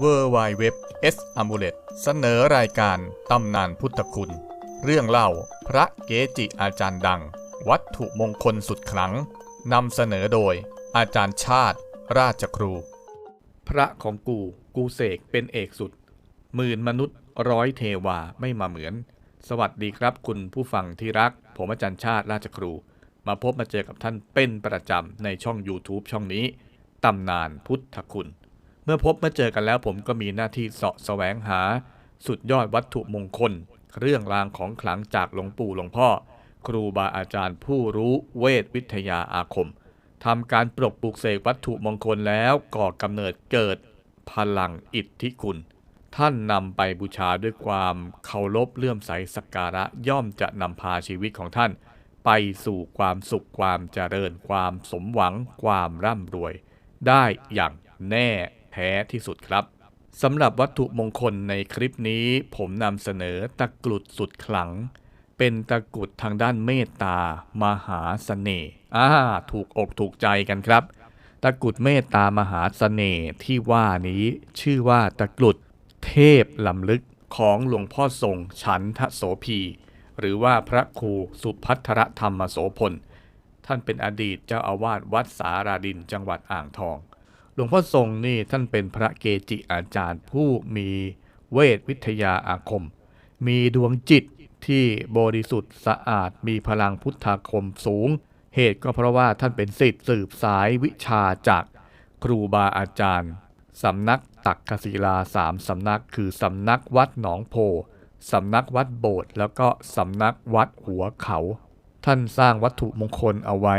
w w w s a m u l e t เสนอรายการตำนานพุทธคุณ เรื่องเล่าพระเกจิอาจารย์ดัง วัตถุมงคลสุดขลังนำเสนอโดย อาจารย์ชาติ ราชครู พระของกูกูเสกเป็นเอกสุดหมื่นมนุษย์ร้อยเทวาไม่มาเหมือน สวัสดีครับคุณผู้ฟังที่รัก ผมอาจารย์ชาติราชครู มาพบมาเจอกับท่านเป็นประจำในช่อง YouTube ช่องนี้ตำนานพุทธคุณ เมื่อพบมาเจอกันแล้วผมก็มีหน้าที่เสาะแสวงหา สุดยอดวัตถุมงคลเรื่องรางของขลังจากหลวงปู่หลวงพ่อ ครูบาอาจารย์ผู้รู้เวทวิทยาอาคมทำการปลกปลูกเสกวัตถุมงคลแล้วก่อกำเนิดเกิดพลังอิทธิคุณ ท่านนำไปบูชาด้วยความเคารพเลื่อมใสสักการะย่อมจะนำพาชีวิตของท่าน ไปสู่ความสุขความเจริญความสมหวังความร่ำรวย ได้อย่างแน่ แท้ที่สุดครับสำหรับวัตถุมงคลในคลิปนี้ ผมนำเสนอตะกรุดสุดขลัง เป็นตะกรุดทางด้านเมตตามหาเสน่ห์อ่าถูกอกถูกใจกันครับ ตะกรุดเมตตามหาเสน่ห์ที่ว่านี้ชื่อว่าตะกรุดเทพลำลึกของหลวงพ่อทรงฉันทโสพี หรือว่าพระครูสุพัทรธรรมโสพล ท่านเป็นอดีตเจ้าอาวาสวัดสาราดินจังหวัดอ่างทอง หลวงพ่อทรงนี่ท่านเป็นพระเกจิอาจารย์ผู้มีเวทวิทยาอาคม มีดวงจิตที่บริสุทธิ์สะอาดมีพลังพุทธาคมสูง เหตุก็เพราะว่าท่านเป็นศิษย์สืบสายวิชาจากครูบาอาจารย์ สำนักตักกศิลาสามสำนักคือสำนักวัดหนองโพสำนักวัดโบสถ์แล้วก็สำนักวัดหัวเขา ท่านสร้างวัตถุมงคลเอาไว้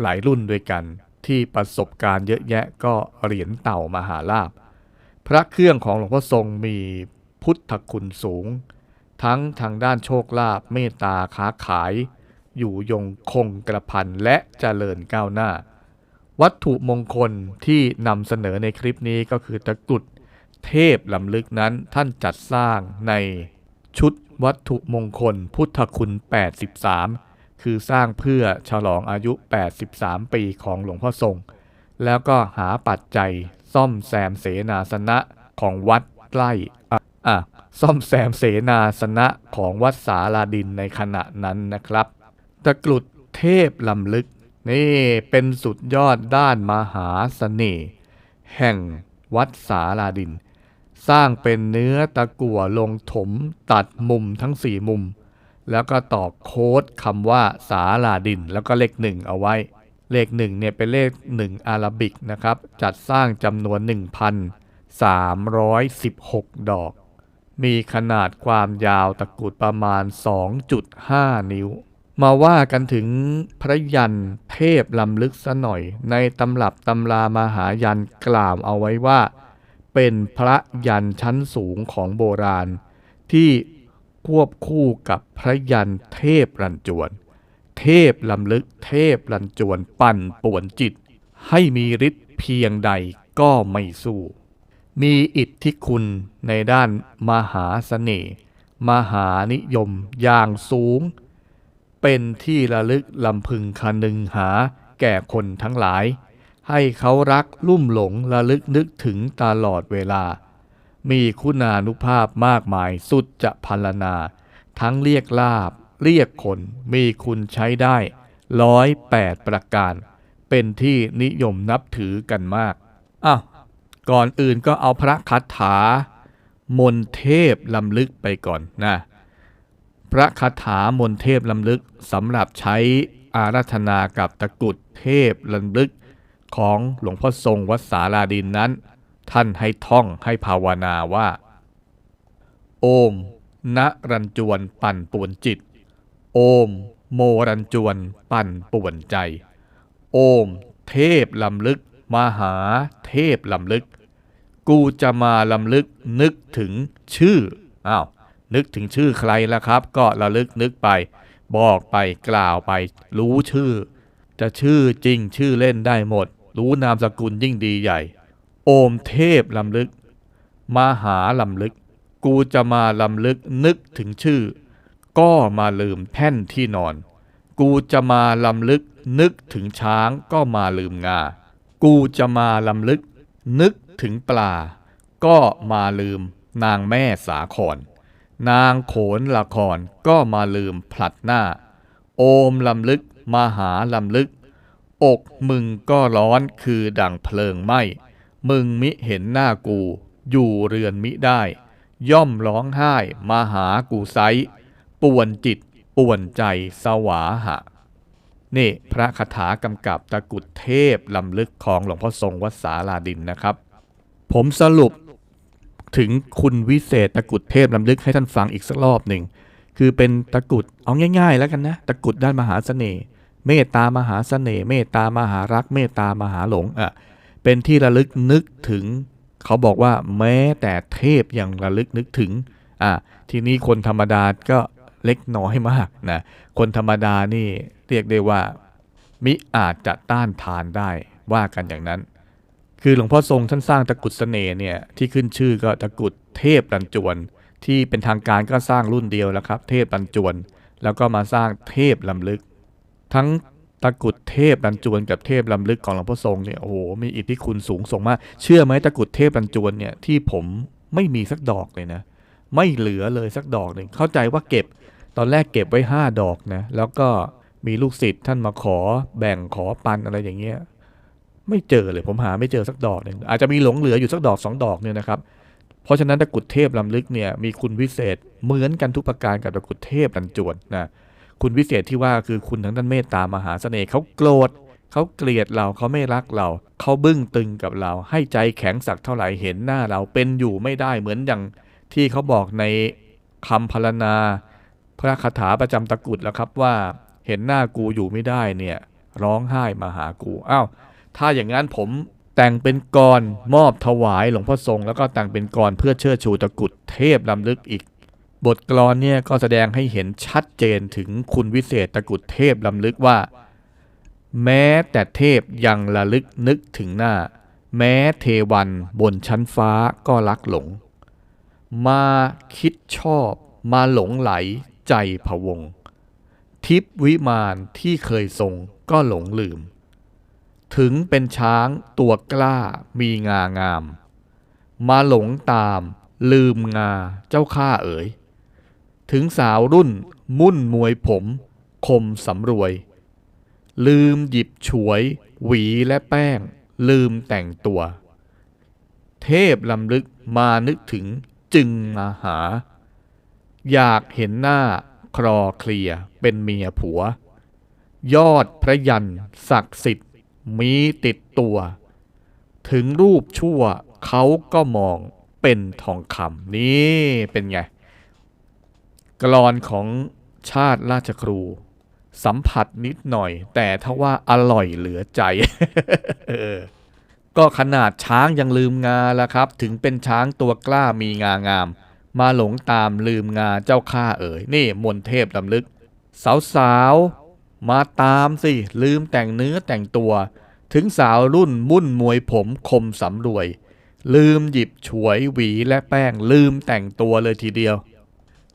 หลายรุ่นด้วยกัน ที่ประสบการณ์เยอะแยะก็เหรียญเต่ามหาลาภพระเครื่องของหลวงพ่อทรงมีพุทธคุณสูง ทั้งทางด้านโชคลาภเมตตาค้าขาย อยู่ยงคงกระพันและเจริญก้าวหน้า วัตถุมงคลที่นำเสนอในคลิปนี้ก็คือตะกรุดเทพลำลึกนั้นท่านจัดสร้างในชุดวัตถุมงคลพุทธคุณ 83 คือสร้างเพื่อฉลองอายุ 83 ปีของหลวงพ่อทรง แล้วก็หาปัจจัยซ่อมแซมเสนาสนะของวัดใกล้อะอะซ่อมแซมเสนาสนะของวัดสาลาดินในขณะนั้นนะครับตะกรุดเทพลำลึกนี่เป็นสุดยอดด้านมหาเสน่ห์แห่งวัดสาลาดิน สร้างเป็นเนื้อตะกั่วลงถมตัดมุมทั้งสี่มุม แล้วก็ตอกโค้ดคำว่าสาลาดิน แล้วก็เลขหนึ่งเอาไว้ เลขหนึ่งเนี่ยเป็นเลขหนึ่งอาราบิกนะครับ จัดสร้างจำนวน 1,316 ดอก มีขนาดความยาวตะกุดประมาณ 2.5 นิ้ว มาว่ากันถึงพระยันเทพลำลึกซะหน่อย ในตำรับตำรามหายันกล่าวเอาไว้ว่า เป็นพระยันชั้นสูงของโบราณที่ ควบคู่กับพระยันเทพรันจวน เทพลำลึกเทพรันจวนปั่นป่วนจิต ให้มีฤทธิ์เพียงใดก็ไม่สู้ มีอิทธิคุณในด้านมหาเสน่ห์มหานิยมอย่างสูง เป็นที่ระลึกลำพึงคนึงหาแก่คนทั้งหลาย ให้เขารักลุ่มหลงระลึกนึกถึงตลอดเวลา มีคุณานุภาพมากมายสุดจะพัลนา ทั้งเรียกลาบ เรียกคนมีคุณใช้ได้ร้อยแปดประการ เป็นที่นิยมนับถือกันมากอ้าวก่อนอื่นก็เอาพระคาถา มนเทพลำลึกไปก่อนนะพระคาถามนเทพลำลึกสำหรับใช้อาราธนากับตะกุดเทพลำลึกของหลวงพ่อทรงวัดสาลาดินนั้น ท่านให้ท่องให้ภาวนาว่า โอม ณรันจวนปั่นป่วนจิต โอม โมรันจวนปั่นป่วนใจ โอม เทพลำลึก มหาเทพลำลึก กูจะมาลำลึกนึกถึงชื่ออ้าวนึกถึงชื่อใครล่ะครับ ก็ระลึกนึกไป บอกไปกล่าวไป รู้ชื่อ จะชื่อจริงชื่อเล่นได้หมด รู้นามสกุลยิ่งดีใหญ่ โอมเทพลำลึก มหาลำลึก กูจะมาลำลึกนึกถึงชื่อ ก็มาลืมแท่นที่นอน กูจะมาลำลึกนึกถึงช้างก็มาลืมงา กูจะมาลำลึก นึกถึงปลา ก็มาลืมนางแม่สาคร นางโขนละครก็มาลืมผลัดหน้า โอมลำลึกมาหาลำลึก อกมึงก็ร้อนคือดังเพลิงไหม้ มึงมิเห็นหน้ากู อยู่เรือนมิได้ ย่อมร้องไห้มาหากูไซป่วนจิตป่วนใจสวาหะ นี่พระคาถากำกับตะกุดเทพลำลึกของหลวงพ่อทรงวัดสาลาดินนะครับ ผมสรุปถึงคุณวิเศษตะกุดเทพลำลึกให้ท่านฟังอีกสักรอบหนึ่ง คือเป็นตะกุดเอาง่าย ๆ แล้วกันนะ ตะกุดด้านมหาเสน่ห์เมตตามหาเสน่ห์เมตตามหารักเมตตามหาหลงอะ เป็นที่ระลึกนึกถึง เขาบอกว่าแม้แต่เทพยังระลึกนึกถึงอะทีนี้คนธรรมดาก็เล็กน้อยมากนะคนธรรมดานี่เรียกได้ว่า มิอาจจะต้านทานได้ว่ากันอย่างนั้น คือหลวงพ่อทรงท่านสร้างตะกุดเสน่ห์เนี่ยที่ขึ้นชื่อก็ตะกุดเทพรันจวน ที่เป็นทางการก็สร้างรุ่นเดียวแล้วครับ เทพรันจวน แล้วก็มาสร้างเทพลำลึก ทั้ง ตะกรุดเทพรันจวนกับเทพลำลึกของหลวงพ่อทรงเนี่ยโอ้โหมีอิทธิคุณสูงส่งมากเชื่อไหมตะกรุดเทพรันจวนเนี่ยที่ผมไม่มีสักดอกเลยนะ ไม่เหลือเลยสักดอกหนึ่งเข้าใจว่าเก็บ ตอนแรกเก็บไว้ 5 ดอกนะ แล้วก็มีลูกศิษย์ท่านมาขอแบ่งขอปันอะไรอย่างเงี้ยไม่เจอเลยผมหาไม่เจอสักดอกหนึ่งอาจจะมีหลงเหลืออยู่สักดอกสองดอกเนี่ยนะครับเพราะฉะนั้นตะกรุดเทพลำลึกเนี่ยมีคุณวิเศษเหมือนกันทุกประการกับตะกรุดเทพรันจวนนะ คุณวิเศษที่ว่าคือคุณทั้งด้านเมตตามหาเสน่ห์เขาโกรธเขาเกลียดเราเขาไม่รักเรา เขาบึ้งตึงกับเรา ให้ใจแข็งสักเท่าไหร่เห็นหน้าเราเป็นอยู่ไม่ได้เหมือนอย่างที่เขาบอกในคำพรรณนา พระคาถาประจำตะกุดแล้วครับว่าเห็นหน้ากูอยู่ไม่ได้เนี่ยร้องไห้มาหากูอ้าวถ้าอย่างนั้นผมแต่งเป็นกรมอบถวายหลวงพ่อทรง แล้วก็แต่งเป็นกรเพื่อเชิดชูตะกุดเทพลำลึกอีก บทกลอนเนี่ยก็แสดงให้เห็นชัดเจนถึงคุณวิเศษตะกุดเทพลำลึกว่า แม้แต่เทพยังระลึกนึกถึงหน้า แม้เทวันบนชั้นฟ้าก็รักหลง มาคิดชอบมาหลงไหลใจผวง ทิพวิมานที่เคยทรงก็หลงลืม ถึงเป็นช้างตัวกล้ามีงางาม มาหลงตามลืมงาเจ้าข้าเอ๋ย ถึงสาวรุ่น มุ่นมวยผม คมสำรวย ลืมหยิบฉวย หวีและแป้ง ลืมแต่งตัว เทพลำลึกมานึกถึงจึงมาหา อยากเห็นหน้าคลอเคลียเป็นเมียผัว ยอดพระยันศักดิ์สิทธิ์มีติดตัว ถึงรูปชั่วเขาก็มองเป็นทองคำนี่เป็นไง กรอนของชาติราชครู สัมผัสนิดหน่อย แต่ถ้าว่าอร่อยเหลือใจก็ขนาดช้างยังลืมงาแล้วครับ ถึงเป็นช้างตัวกล้ามีงางาม มาหลงตามลืมงาเจ้าข้าเอ๋ยนี่มนเทพลำลึก สาวๆ มาตามสิ ลืมแต่งเนื้อแต่งตัว ถึงสาวรุ่นมุ่นมวยผมคมสำรวย ลืมหยิบฉวยหวีและแป้งลืมแต่งตัวเลยทีเดียว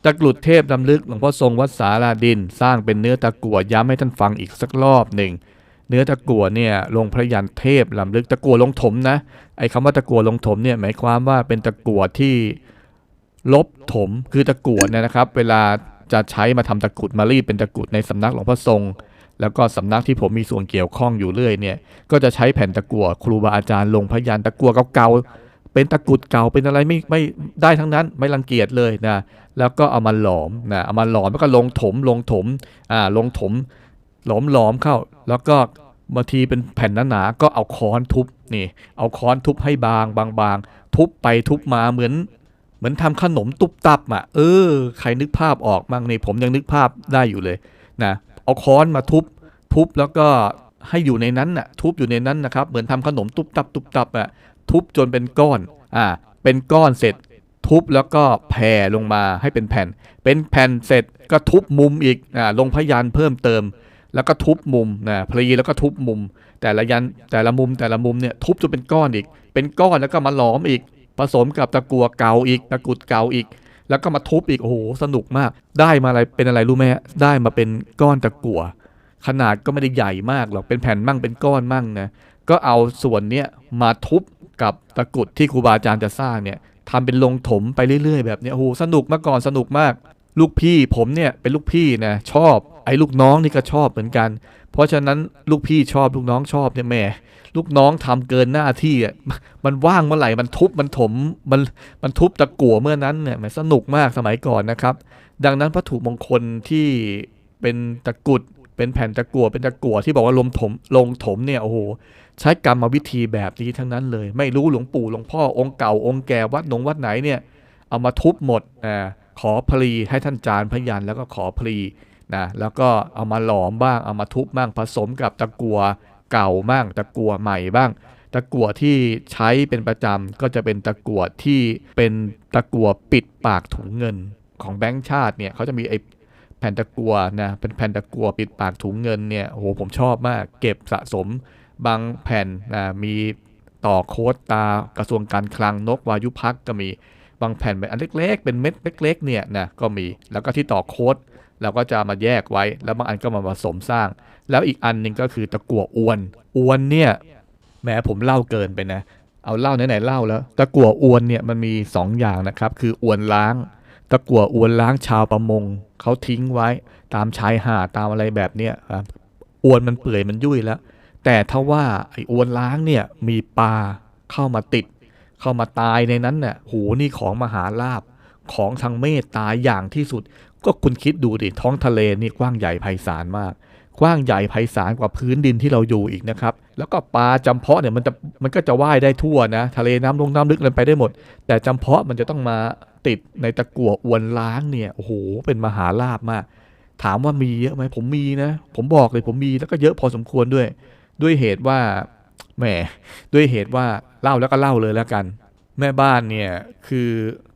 ตะกรุดเทพลำลึกหลวงพ่อทรงวัดสาลาดิน สร้างเป็นเนื้อตะกั่วย้ำให้ท่านฟังอีกสักรอบหนึ่ง เนื้อตะกั่วเนี่ยลงพระยันเทพลำลึกตะกั่วลงถมนะไอ้คำว่าตะกั่วลงถมเนี่ยหมายความว่าเป็นตะกั่วที่ลบถมคือตะกรวเนี่ยนะครับ เวลาจะใช้มาทำตะกรุดมารีดเป็นตะกรุดในสำนักหลวงพ่อทรง แล้วก็สำนักที่ผมมีส่วนเกี่ยวข้องอยู่เรื่อยเนี่ย ก็จะใช้แผ่นตะกั่วครูบาอาจารย์ลงพยันตะกั่วเก่าๆ เป็นตะกุดเก่าเป็นอะไรไม่ไม่ได้ทั้งนั้นไม่รังเกียจเลยนะแล้วก็เอามาหลอมนะเอามาหลอมแล้วก็ลงถมลงถมอ่าลงถม หลอมหลอมเข้า แล้วก็บางทีเป็นแผ่นหนาๆก็เอาค้อนทุบนี่ เอาค้อนทุบให้บางบางบางทุบไปทุบมาเหมือนเหมือนทำขนมตุบตับอะเออใครนึกภาพออกมั่งนี่ผมยังนึกภาพได้อยู่เลยนะเอาค้อนมาทุบ ทุบแล้วก็ให้อยู่ในนั้นน่ะทุบอยู่ในนั้นนะครับเหมือนทำขนมตุบตับตุบตับอะ ทุบจนเป็นก้อนอ่าเป็นก้อนเสร็จทุบแล้วก็แผ่ลงมาให้เป็นแผ่น เป็นแผ่นเสร็จก็ทุบมุมอีกอ่าลงพยานเพิ่มเติม แล้วก็ทุบมุมนะพลีแล้วก็ทุบมุม แต่ละยันแต่ละมุมแต่ละมุมเนี่ยทุบจนเป็นก้อนอีก เป็นก้อนแล้วก็มาหลอมอีก ผสมกับตะกัวเก่าอีกตะกุดเก่าอีก แล้วก็มาทุบอีกโอ้โหสนุกมาก ได้มาอะไรเป็นอะไรรู้ไหมได้มาเป็นก้อนตะกัวขนาดก็ไม่ได้ใหญ่มากหรอกเป็นแผ่นมั่งเป็นก้อนมั่งนะก็เอาส่วนเนี้ยมาทุบ กับตะกุดที่ครูบาอาจารย์จะสร้างเนี่ยทำเป็นลงถมไปเรื่อย ๆ แบบนี้โอ้โหสนุกมาก่อนสนุกมาก ลูกพี่ผมเนี่ยเป็นลูกพี่นะชอบ ไอ้ลูกน้องนี่ก็ชอบเหมือนกัน เพราะฉะนั้นลูกพี่ชอบลูกน้องชอบเนี่ยแม่ลูกน้องทำเกินหน้าที่อะมันว่างเมื่อไหร่มันทุบมันถมมันมันทุบตะกั่วเมื่อนั้นเนี่ยแหมสนุกมากสมัยก่อนนะครับ ดังนั้นวัตถุมงคลที่เป็นตะกุด เป็นแผ่นตะกั่วเป็นตะกั่วที่บอกว่าลมถมลงถมเนี่ยโอ้โหใช้กรรมวิธีแบบนี้ทั้งนั้นเลย ไม่รู้หลวงปู่หลวงพ่อองค์เก่าองค์แก่วัดหนงวัดไหนเนี่ยเอามาทุบหมดอ่าขอพลีให้ท่านจานพยันแล้วก็ขอพลีนะแล้วก็เอามาหลอมบ้างเอามาทุบบ้างผสมกับตะกั่วเก่าบ้างตะกั่วใหม่บ้างตะกั่วที่ใช้เป็นประจำก็จะเป็นตะกั่วที่เป็นตะกั่วปิดปากถุงเงินของแบงก์ชาติเนี่ยเขาจะมีไอ้ แผ่นตะกัวนะเป็นแผ่นตะกัวปิดปากถุงเงินเนี่ยโอ้โหผมชอบมาก เก็บสะสมบางแผ่นนะมีต่อโค้ดตากระทรวงการคลังนกวายุพักก็มีบางแผ่นเป็นอันเล็ก ๆ เป็นเม็ดเล็ก ๆ เนี่ยนะก็มีแล้วก็ที่ต่อโค้ดเราก็จะมาแยกไว้ แล้วบางอันก็มาผสมสร้าง แล้วอีกอันหนึ่งก็คือตะกั่วอวนอวนเนี่ยแหมผมเล่าเกินไปนะ เอาเล่าไหนๆเล่าแล้ว ตะกั่วอวนเนี่ยมันมี 2 อย่างนะครับ คืออวนล้าง ตะกั่วอวนล้างชาวประมงเขาทิ้งไว้ตามชายหาดตามอะไรแบบเนี้ยครับอวนมันเปื่อยมันยุ่ยแล้ว แต่ถ้าว่าไอ้อวนล้างเนี่ยมีปลาเข้ามาติด เข้ามาตายในนั้นน่ะโหนี่ของมหาลาบของทางเมตตาอย่างที่สุด ก็คุณคิดดูดิท้องทะเลนี่กว้างใหญ่ไพศาลมากกว้างใหญ่ไพศาลกว่าพื้นดินที่เราอยู่อีกนะครับ แล้วก็ปลาจำเพาะเนี่ยมันจะมันก็จะว่ายได้ทั่วนะ ทะเลน้ำลงน้ำลึกเลยไปได้หมด แต่จำเพาะมันจะต้องมา ติดในตะกั่วอวนล้างเนี่ยโอ้โหเป็นมหาลาบมาก ถามว่ามีเยอะไหมผมมีนะ ผมบอกเลยผมมีแล้วก็เยอะพอสมควรด้วย ด้วยเหตุว่าแหมด้วยเหตุว่าเล่าแล้วก็เล่าเลยแล้วกัน แม่บ้านเนี่ยคือ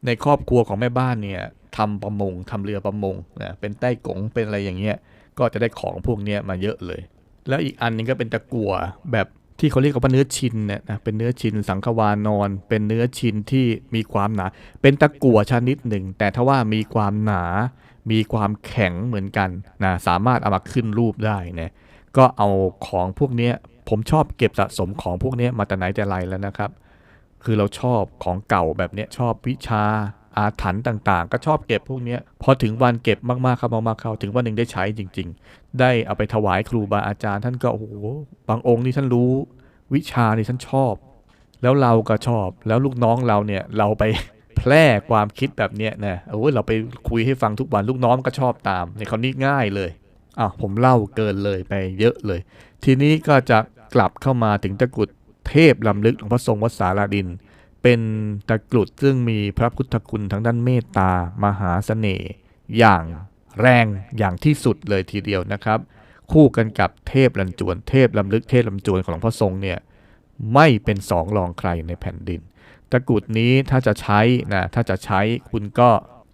ในครอบครัวของแม่บ้านเนี่ยทำประมงทำเรือประมงนะเป็นใต้กงเป็นอะไรอย่างเงี้ยก็จะได้ของพวกเนี้ยมาเยอะเลย แล้วอีกอันนึงก็เป็นตะกั่วแบบ ที่เขาเรียกว่าเนื้อชินเนี่ยนะเป็นเนื้อชินสังขวานอน เป็นเนื้อชินที่มีความหนา เป็นตะกั่วชนิดหนึ่ง แต่ถ้าว่ามีความหนา มีความแข็งเหมือนกันนะสามารถเอามาขึ้นรูปได้นะก็เอาของพวกนี้ผมชอบเก็บสะสมของพวกนี้มาแต่ไหนแต่ไรแล้วนะครับ คือเราชอบของเก่าแบบนี้ชอบวิชา อาถรรพ์ต่างๆ ก็ชอบเก็บพวกนี้พอถึงวันเก็บมากๆเข้ามากๆเข้าถึงวันหนึ่งได้ใช้จริง ๆ ได้เอาไปถวายครูบาอาจารย์ ท่านก็โอ้โหบางองค์นี่ท่านรู้ วิชานี่ท่านชอบ แล้วเราก็ชอบ แล้วลูกน้องเราเนี่ยเราไปแพร่ความคิดแบบเนี้ยนะโอ้ยเราไปคุยให้ฟังทุกวันลูกน้องก็ชอบตามในคราวนี้ง่ายเลยอ้าวผมเล่าเกินเลยไปเยอะเลย ทีนี้ก็จะกลับเข้ามาถึงตะกุดเทพลำลึกหลวงพ่อทรงวัดสาราดิน เป็นตะกรุดซึ่งมีพระพุทธคุณทางด้านเมตตามหาเสน่ห์อย่างแรงอย่างที่สุดเลยทีเดียวนะครับ คู่กันกับเทพลันจวนเทพลำลึกเทพลำจวนของหลวงพ่อทรงเนี่ยไม่เป็นสองรองใครในแผ่นดิน ตะกรุดนี้ถ้าจะใช้นะถ้าจะใช้คุณก็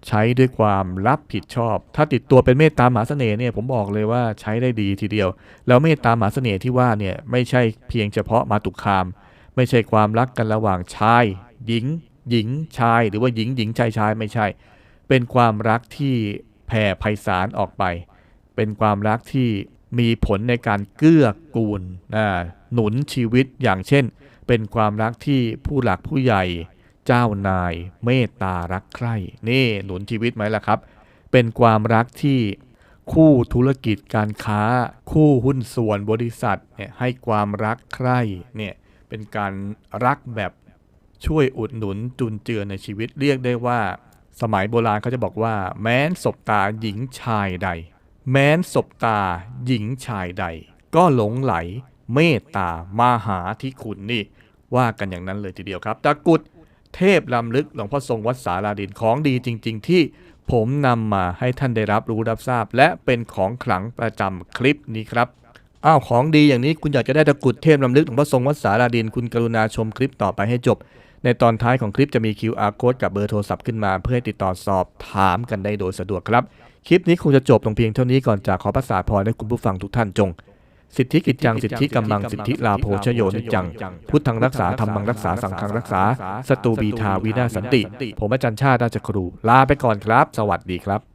ใช้ด้วยความรับผิดชอบ ถ้าติดตัวเป็นเมตตามหาเสน่ห์เนี่ยผมบอกเลยว่าใช้ได้ดีทีเดียว แล้วเมตตามหาเสน่ห์ที่ว่าเนี่ยไม่ใช่เพียงเฉพาะมาตุคาม ไม่ใช่ความรักกันระหว่างชาย หญิง หญิงชาย หรือว่าหญิงหญิงชายชายไม่ใช่ เป็นความรักที่แผ่ไพศาลออกไป เป็นความรักที่มีผลในการเกื้อกูลนะหนุนชีวิตอย่างเช่น เป็นความรักที่ผู้หลักผู้ใหญ่เจ้านายเมตตารักใคร่นี่หนุนชีวิตไหมล่ะครับ เป็นความรักที่คู่ธุรกิจการค้า คู่หุ้นส่วนบริษัทเนี่ยให้ความรักใคร่เนี่ย เป็นการรักแบบช่วยอุดหนุนจุนเจือในชีวิตเรียกได้ว่า สมัยโบราณเขาจะบอกว่า แม้นศบตาหญิงชายใด แม้นศบตาหญิงชายใด ก็หลงไหลเมตตามาหาที่คุณนี่ว่ากันอย่างนั้นเลยทีเดียวครับตะกุดเทพลำลึกหลวงพ่อทรงวัดสาราดินของดีจริง ๆ ที่ผมนำมาให้ท่านได้รับรู้รับทราบ และเป็นของขลังประจำคลิปนี้ครับ อ้าวของดีอย่างนี้คุณอยากจะได้ตะกุดเทพลำลึกหลวงพ่อทรงวัดสาราดินคุณกรุณาชมคลิปต่อไปให้จบ ในตอนท้ายของคลิปจะมี QR code กับเบอร์โทรศัพท์ขึ้นมา เพื่อให้ติดต่อสอบถามกันได้โดยสะดวกครับ คลิปนี้คงจะจบลงเพียงเท่านี้ก่อนจากขอประสาพรให้คุณผู้ฟังทุกท่านจง สิทธิกิจจังสิทธิกำลังสิทธิลาโภชโยนิจจัง พุทธังรักษาธรรมังรักษาสังฆังรักษาสตูบีทาวินาสันติ ผมอาจารย์ชาติราชครูลาไปก่อนครับ สวัสดีครับ